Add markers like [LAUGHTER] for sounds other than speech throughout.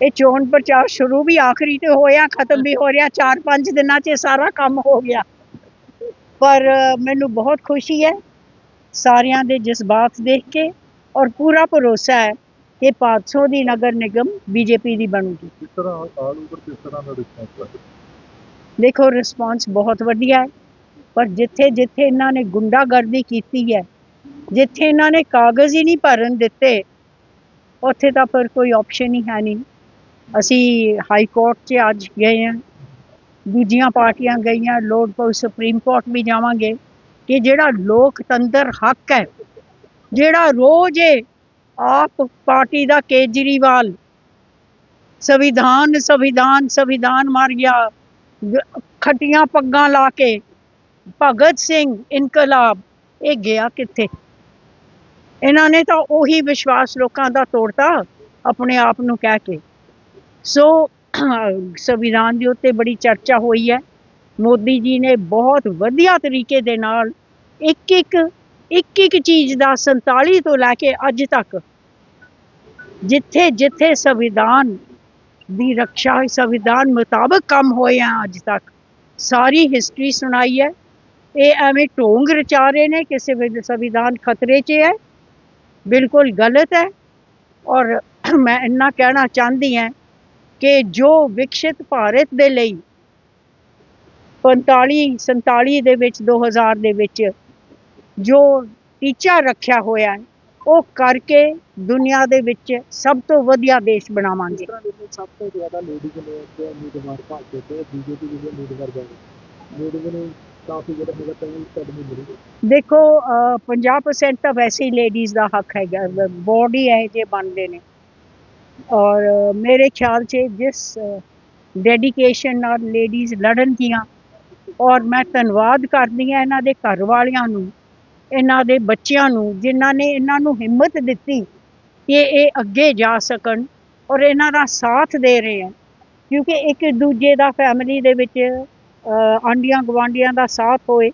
ਇਹ ਚੋਣ ਪ੍ਰਚਾਰ ਸ਼ੁਰੂ ਵੀ ਆਖਰੀ ਤੇ ਹੋਇਆ ਖਤਮ ਵੀ ਹੋ ਰਿਹਾ 4-5 ਦਿਨਾਂ 'ਚ ਸਾਰਾ ਕੰਮ ਹੋ ਗਿਆ। ਪਰ ਮੈਨੂੰ ਬਹੁਤ ਖੁਸ਼ੀ ਹੈ ਸਾਰਿਆਂ ਦੇ ਜਜ਼ਬਾਤ ਦੇਖ ਕੇ ਔਰ ਪੂਰਾ ਭਰੋਸਾ ਹੈ ਕਿ 500 ਦੀ ਨਗਰ ਨਿਗਮ ਬੀਜੇਪੀ ਦੀ ਬਣੂਗੀ। ਕਿਸ ਤਰ੍ਹਾਂ ਆਲ ਓਵਰ ਕਿਸ ਤਰ੍ਹਾਂ ਦਾ ਰਿਸਪੌਂਸ ਹੈ? ਦੇਖੋ ਰਿਸਪਾਂਸ ਬਹੁਤ ਵਧੀਆ ਹੈ ਪਰ ਜਿੱਥੇ ਜਿੱਥੇ ਇਹਨਾਂ ਨੇ ਗੁੰਡਾਗਰਦੀ ਕੀਤੀ ਹੈ ਜਿੱਥੇ ਇਹਨਾਂ ਨੇ ਕਾਗਜ਼ ਹੀ ਨਹੀਂ ਭਰਨ ਦਿੱਤੇ ਉੱਥੇ ਤਾਂ ਫਿਰ ਕੋਈ ਆਪਸ਼ਨ ਹੀ ਹੈ ਨਹੀਂ। ਅਸੀਂ ਹਾਈ ਕੋਰਟ 'ਚ ਅੱਜ ਗਏ ਹਾਂ। ਦੂਜੀਆਂ ਪਾਰਟੀਆਂ ਗਈਆਂ ਲੋੜ ਪਊ ਸੁਪਰੀਮ ਕੋਰਟ ਵੀ ਜਾਵਾਂਗੇ ਕਿ ਜਿਹੜਾ ਲੋਕਤੰਤਰ ਹੱਕ ਹੈ, ਜਿਹੜਾ ਰੋਜ਼ ਆਪ ਪਾਰਟੀ ਦਾ ਕੇਜਰੀਵਾਲ, ਸੰਵਿਧਾਨ ਸੰਵਿਧਾਨ ਸੰਵਿਧਾਨ ਮਾਰ ਗਿਆ ਗ- ਖੱਟੀਆਂ ਪੱਗਾਂ ਲਾ ਕੇ, ਭਗਤ ਸਿੰਘ ਇਨਕਲਾਬ, ਇਹ ਗਿਆ ਕਿੱਥੇ? ਇਹਨਾਂ ਨੇ ਤਾਂ ਉਹੀ ਵਿਸ਼ਵਾਸ ਲੋਕਾਂ ਦਾ ਤੋੜਤਾ, ਆਪਣੇ ਆਪ ਨੂੰ ਕਹਿ ਕੇ। ਸੋ [CLEARS THROAT] ਸੰਵਿਧਾਨ ਦੇ ਉੱਤੇ ਬੜੀ ਚਰਚਾ ਹੋਈ ਹੈ। ਮੋਦੀ ਜੀ ਨੇ ਬਹੁਤ ਵਧੀਆ ਤਰੀਕੇ ਦੇ ਨਾਲ ਇੱਕ ਇੱਕ ਇੱਕ ਇੱਕ ਚੀਜ਼ ਦਾ 47 ਤੋਂ ਲੈ ਕੇ ਅੱਜ ਤੱਕ ਜਿੱਥੇ ਜਿੱਥੇ ਸੰਵਿਧਾਨ ਦੀ ਰੱਖਿਆ, ਸੰਵਿਧਾਨ ਮੁਤਾਬਕ ਕੰਮ ਹੋਏ ਆ ਅੱਜ ਤੱਕ, ਸਾਰੀ ਹਿਸਟਰੀ ਸੁਣਾਈ ਹੈ। ਇਹ ਐਵੇਂ ਢੋਂਗ ਰਚਾ ਰਹੇ ਨੇ ਕਿ ਸੰਵਿਧਾਨ ਖਤਰੇ 'ਚ ਹੈ। ਬਿਲਕੁਲ ਗਲਤ ਹੈ। ਔਰ [CLEARS THROAT] ਮੈਂ ਇੰਨਾ ਕਹਿਣਾ ਚਾਹੁੰਦੀ ਹਾਂ ਕਿ ਜੋ ਵਿਕਸਿਤ ਭਾਰਤ ਦੇ ਲਈ 45 47 ਦੇ ਵਿੱਚ 2000 ਦੇ ਵਿੱਚ ਜੋ ਟੀਚਾ ਰੱਖਿਆ ਹੋਇਆ ਹੈ ਉਹ ਕਰਕੇ ਦੁਨੀਆ ਦੇ ਵਿੱਚ ਸਭ ਤੋਂ ਵਧੀਆ ਦੇਸ਼ ਬਣਾਵਾਂਗੇ। ਸਭ ਤੋਂ ਜ਼ਿਆਦਾ ਲੇਡੀਜ਼ ਨੇ ਤੇ ਉਮੀਦਵਾਰ ਭਾਜਪਾ ਤੇ ਬੀਜੇਪੀ ਦੇ ਉਮੀਦਵਾਰ ਬਣੇ। ਲੇਡੀਜ਼ ਨੂੰ ਕਾਫੀ ਜਿਹੜਾ ਮੇਰਾ ਪਹਿਲਾਂ ਕਦਮ ਮਿਲੀ ਦੇਖੋ ਅਹ, 50% ਤਾਂ ਵੈਸੇ ਹੀ ਲੇਡੀਜ਼ ਦਾ ਹੱਕ ਹੈਗਾ ਬੋਡੀ ਹੈ ਜੇ ਬਣਦੇ ਨੇ। ਔਰ ਮੇਰੇ ਖਿਆਲ 'ਚ ਜਿਸ ਡੈਡੀਕੇਸ਼ਨ ਨਾਲ ਲੇਡੀਜ਼ ਲੜਨਗੀਆਂ ਔਰ ਮੈਂ ਧੰਨਵਾਦ ਕਰਦੀ ਹਾਂ ਇਹਨਾਂ ਦੇ ਘਰ ਵਾਲਿਆਂ ਨੂੰ ਇਹਨਾਂ ਦੇ ਬੱਚਿਆਂ ਨੂੰ ਜਿਨ੍ਹਾਂ ਨੇ ਇਹਨਾਂ ਨੂੰ ਹਿੰਮਤ ਦਿੱਤੀ ਕਿ ਇਹ ਅੱਗੇ ਜਾ ਸਕਣ ਔਰ ਇਹਨਾਂ ਦਾ ਸਾਥ ਦੇ ਰਹੇ ਆ। ਕਿਉਂਕਿ ਇੱਕ ਦੂਜੇ ਦਾ ਫੈਮਿਲੀ ਦੇ ਵਿੱਚ ਅਹ, ਆਂਡੀਆਂ ਗਵਾਂਡੀਆਂ ਦਾ ਸਾਥ ਹੋਏ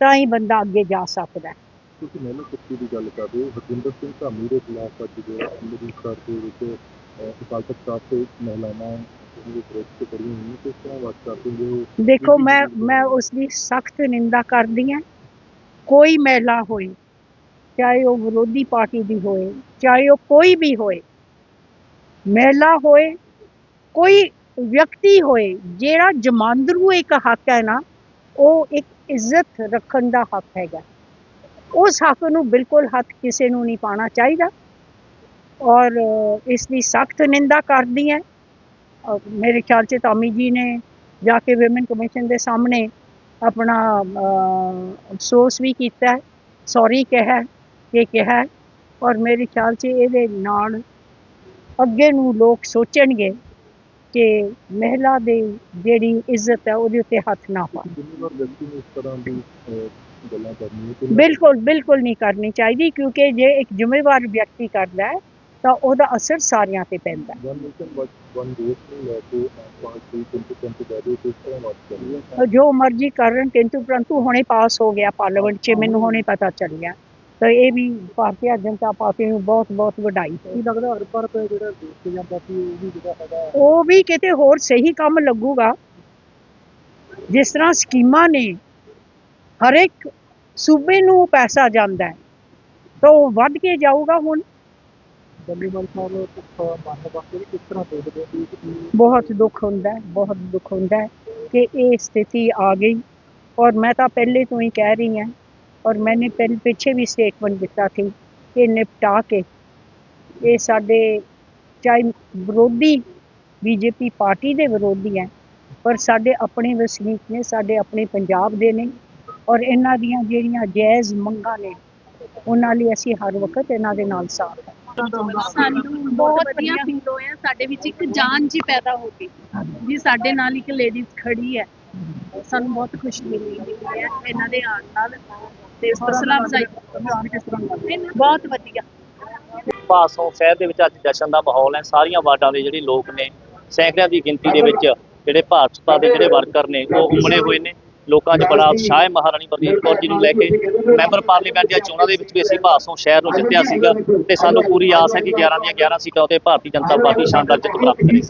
ਤਾਂ ਹੀ ਬੰਦਾ ਅੱਗੇ ਜਾ ਸਕਦਾ। ਹੈ ਤੁਸੀਂ ਮੈਨੂੰ ਕੁੱਤੀ ਦੀ ਗੱਲ ਕਰਦੇ ਹੋ। ਹਰਜਿੰਦਰ ਸਿੰਘ ਧਾਮੀ ਦੇ ਖਿਲਾਫ ਅੱਜ ਜੋ ਅੰਮ੍ਰਿਤਸਰ ਦੇ ਵਿੱਚ ਹੋਈ ਦੇਖੋ ਮੈਂ ਮੈਂ ਉਸ ਦੀ ਸਖਤ ਨਿੰਦਾ ਕਰਦੀ ਹਾਂ। ਕੋਈ ਮਹਿਲਾ ਹੋਏ ਚਾਹੇ ਉਹ ਵਿਰੋਧੀ ਪਾਰਟੀ ਦੀ ਹੋਏ ਚਾਹੇ ਉਹ ਕੋਈ ਵੀ ਹੋਏ ਮਹਿਲਾ ਹੋਏ ਕੋਈ ਵਿਅਕਤੀ ਹੋਏ ਜਿਹੜਾ ਜਮਾਂਦਰੂ ਇੱਕ ਹੱਕ ਹੈ ਨਾ ਉਹ ਇੱਕ ਇੱਜ਼ਤ ਰੱਖਣ ਦਾ ਹੱਕ ਹੈਗਾ। ਉਸ ਹੱਕ ਨੂੰ ਬਿਲਕੁਲ ਹੱਥ ਕਿਸੇ ਨੂੰ ਨਹੀਂ ਪਾਣਾ ਚਾਹੀਦਾ। ਔਰ ਇਸ ਦੀ ਸਖਤ ਨਿੰਦਾ ਕਰਦੀ ਹੈ। ਔਰ ਮੇਰੇ ਖਿਆਲ 'ਚ ਟਾਮੀ ਜੀ ਨੇ ਜਾ ਕੇ ਵਿਮਨ ਕਮਿਸ਼ਨ ਦੇ ਸਾਹਮਣੇ ਆਪਣਾ ਅਫਸੋਸ ਵੀ ਕੀਤਾ ਹੈ। ਸੌਰੀ ਕਿਹਾ ਕਿ ਕਿਹਾ ਔਰ ਮੇਰੇ ਖਿਆਲ 'ਚ ਇਹਦੇ ਨਾਲ ਅੱਗੇ ਨੂੰ ਲੋਕ ਸੋਚਣਗੇ ਕਿ ਮਹਿਲਾ ਦੇ ਜਿਹੜੀ ਇੱਜ਼ਤ ਹੈ ਉਹਦੇ ਉੱਤੇ ਹੱਥ ਨਾ ਪਾਉਣ ਬਿਲਕੁਲ ਬਿਲਕੁਲ ਨਹੀਂ ਕਰਨੀ ਚਾਹੀਦੀ ਕਿਉਂਕਿ ਜੇ ਇੱਕ ਜ਼ਿੰਮੇਵਾਰ ਵਿਅਕਤੀ ਕਰਦਾ ਹੈ ਤਾਂ ਉਹਦਾ ਅਸਰ ਸਾਰਿਆਂ ਤੇ ਪੈਂਦਾ ਜੋ ਮਰਜ਼ੀ ਕਰਨ ਕਿੰਤੂ ਪਰੰਤੂ ਹੁਣੇ ਪਾਸ ਹੋ ਗਿਆ ਪਾਰਲੀਮੈਂਟ 'ਚ ਮੈਨੂੰ ਹੁਣੇ ਪਤਾ ਚੱਲ ਗਿਆ ਤਾਂ ਇਹ ਵੀ ਭਾਰਤੀ ਜਨਤਾ ਪਾਰਟੀ ਨੂੰ ਬਹੁਤ ਬਹੁਤ ਵਧਾਈ। ਹੈ ਕੀ ਲੱਗਦਾ ਹਰ ਪਰ ਤੇ ਜਿਹੜਾ ਤੇ ਜਾਂਦਾ ਸੀ ਉਹ ਵੀ ਜਿਹੜਾ ਹੈਗਾ ਉਹ ਵੀ ਕਿਤੇ ਹੋਰ ਸਹੀ ਕੰਮ ਲੱਗੂਗਾ। ਜਿਸ ਤਰ੍ਹਾਂ ਸਕੀਮਾਂ ਨੇ ਹਰ ਇੱਕ ਸੂਬੇ ਨੂੰ ਪੈਸਾ ਜਾਂਦਾ ਹੈ। ਤਾਂ ਉਹ ਵੱਧ ਕੇ ਜਾਊਗਾ ਹੁਣ। ਚੰਡੀਗੜ੍ਹ ਸਾਹਿਬ ਤੱਕ ਵਾਸਤੇ ਕਿਸ ਤਰ੍ਹਾਂ ਦੇਖਦੇ ਹੋ ਬਹੁਤ ਦੁੱਖ ਹੁੰਦਾ ਹੈ, ਬਹੁਤ ਦੁੱਖ ਹੁੰਦਾ ਹੈ ਕਿ ਇਹ ਸਥਿਤੀ ਆ ਗਈ। ਔਰ ਮੈਂ ਤਾਂ ਪਹਿਲੇ ਤੋਂ ਹੀ ਕਹਿ ਰਹੀ ਹਾਂ, ਔਰ ਮੈंने ਪਹਿਲੇ ਪਿੱਛੇ ਵੀ ਸਟੇਟਮੈਂਟ ਦਿੱਤਾ ਸੀ ਕਿ ਨਿਪਟਾ ਕੇ ਇਹ ਸਾਡੇ ਚਾਹੇ ਵਿਰੋਧੀ ਬੀਜੇਪੀ ਪਾਰਟੀ ਦੇ ਵਿਰੋਧੀ ਹੈ, ਪਰ ਸਾਡੇ ਆਪਣੇ ਵਸਨੀਕ ਨੇ, ਸਾਡੇ ਆਪਣੇ ਪੰਜਾਬ ਦੇ ਨੇ ਔਰ ਇਹਨਾਂ ਦੀਆਂ ਜਿਹੜੀਆਂ ਜਾਇਜ਼ ਮੰਗਾਂ ਨੇ, ਉਹਨਾਂ ਲਈ ਅਸੀਂ ਹਰ ਵਕਤ ਇਹਨਾਂ ਦੇ ਨਾਲ ਸਾਥ ਸਾਨੂੰ ਬਹੁਤ ਵਧੀਆ ਫੀਲ ਹੋਇਆ। ਸਾਡੇ ਵਿੱਚ ਇੱਕ ਜਾਨ ਜੀ ਪੈਦਾ ਹੋ ਗਈ। ਜੀ ਸਾਡੇ ਨਾਲ ਇੱਕ ਲੇਡੀਜ਼ ਖੜੀ ਹੈ। ਸਾਨੂੰ ਬਹੁਤ ਖੁਸ਼ੀ ਮਿਲੀ। ਹੈ ਇਹਨਾਂ ਦੇ ਆਉਣ ਨਾਲ ਤੇ ਹੌਸਲਾ ਅਫਜ਼ਾਈ ਬਹੁਤ ਵਧੀਆ। ਪਾਸੋਂ ਸ਼ਹਿਰ ਦੇ ਵਿੱਚ ਅੱਜ ਜਸ਼ਨ ਦਾ ਮਾਹੌਲ ਹੈ। ਸਾਰੀਆਂ ਵਾਰਡਾਂ ਦੇ ਜਿਹੜੇ ਲੋਕ ਨੇ ਸੈਂਕੜਿਆਂ ਦੀ ਗਿਣਤੀ ਦੇ ਵਿੱਚ ਜਿਹੜੇ ਭਾਜਪਾ ਦੇ ਜਿਹੜੇ ਵਰਕਰ ਨੇ ਉਹ ਉਮੜੇ ਹੋਏ ਨੇ। ਲੋਕਾਂ 'ਚ ਬੜਾ ਉਤਸ਼ਾਹ ਹੈ ਮਹਾਰਾਣੀ ਪ੍ਰਨੀਤ ਕੌਰ ਜੀ ਨੂੰ ਲੈ ਕੇ। ਮੈਂਬਰ ਪਾਰਲੀਮੈਂਟ ਦੀਆਂ ਚੋਣਾਂ ਦੇ ਵਿੱਚ ਵੀ ਅਸੀਂ ਭਾਸੋਂ ਸ਼ਹਿਰ ਨੂੰ ਜਿੱਤਿਆ ਸੀਗਾ ਤੇ ਸਾਨੂੰ ਪੂਰੀ ਆਸ ਹੈ ਕਿ 11 ਦੀਆਂ 11 ਸੀਟਾਂ ਉਤੇ ਭਾਰਤੀ ਜਨਤਾ ਪਾਰਟੀ ਸ਼ਾਨਦਾਰ ਜਿੱਤ ਪ੍ਰਾਪਤ ਕਰੇਗੀ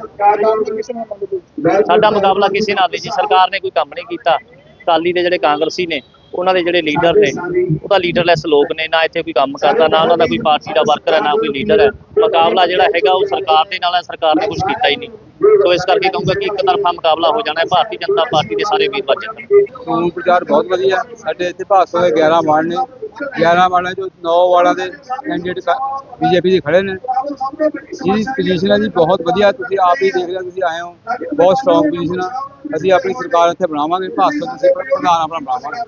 ਸਾਡਾ ਮੁਕਾਬਲਾ ਕਿਸੇ ਨਾਲ ਨਹੀਂ ਜੀ ਸਰਕਾਰ ਨੇ ਕੋਈ ਕੰਮ ਨਹੀਂ ਕੀਤਾ। ਅਕਾਲੀ ਦੇ ਜਿਹੜੇ ਕਾਂਗਰਸੀ ਨੇ ਉਹਨਾਂ ਦੇ ਜਿਹੜੇ ਲੀਡਰ ਨੇ ਉਹ ਤਾਂ ਲੀਡਰਲੈਸ ਲੋਕ ਨੇ ਨਾ ਇੱਥੇ ਕੋਈ ਕੰਮ ਕਰਦਾ ਨਾ ਉਹਨਾਂ ਦਾ ਕੋਈ ਪਾਰਟੀ ਦਾ ਵਰਕਰ ਹੈ ਨਾ ਕੋਈ ਲੀਡਰ ਹੈ। ਮੁਕਾਬਲਾ ਜਿਹੜਾ ਹੈਗਾ ਉਹ ਸਰਕਾਰ ਦੇ ਨਾਲ ਹੈ, ਸਰਕਾਰ ਨੇ ਕੁਝ ਕੀਤਾ ਹੀ ਨਹੀਂ। ਸੋ ਇਸ ਕਰਕੇ ਕਹੂੰਗਾ ਕਿ ਇੱਕ ਤਰਫਾ ਮੁਕਾਬਲਾ ਹੋ ਜਾਣਾ ਹੈ, ਭਾਰਤੀ ਜਨਤਾ ਪਾਰਟੀ ਦੇ ਸਾਰੇ ਵੀਰਵਾਰ ਜਿੱਤਣਗੇ ਚੋਣ ਪ੍ਰਚਾਰ ਬਹੁਤ ਵਧੀਆ। ਸਾਡੇ ਇੱਥੇ ਭਾਸੋ ਦੇ 11 ਵਾਰਡ ਨੇ। 11 ਵਾਰਡਾਂ ਚੋਂ 9 ਵਾਰਡਾਂ ਦੇ ਕੈਂਡੀਡੇਟ ਬੀਜੇਪੀ ਦੇ ਖੜੇ ਨੇ। ਜਿਹਦੀ ਪੋਜੀਸ਼ਨ ਹੈ ਜੀ ਬਹੁਤ ਵਧੀਆ। ਤੁਸੀਂ ਆਪ ਹੀ ਦੇਖ ਲਿਆ ਤੁਸੀਂ ਆਏ ਹੋ। ਬਹੁਤ ਸਟਰੋਂਗ ਪੋਜੀਸ਼ਨ ਆ। ਅਸੀਂ ਆਪਣੀ ਸਰਕਾਰ ਇੱਥੇ ਬਣਾਵਾਂਗੇ। ਭਾਸੋ ਤੁਸੀਂ ਪ੍ਰਧਾਨ ਆਪਣਾ ਬਣਾਵਾਂਗੇ।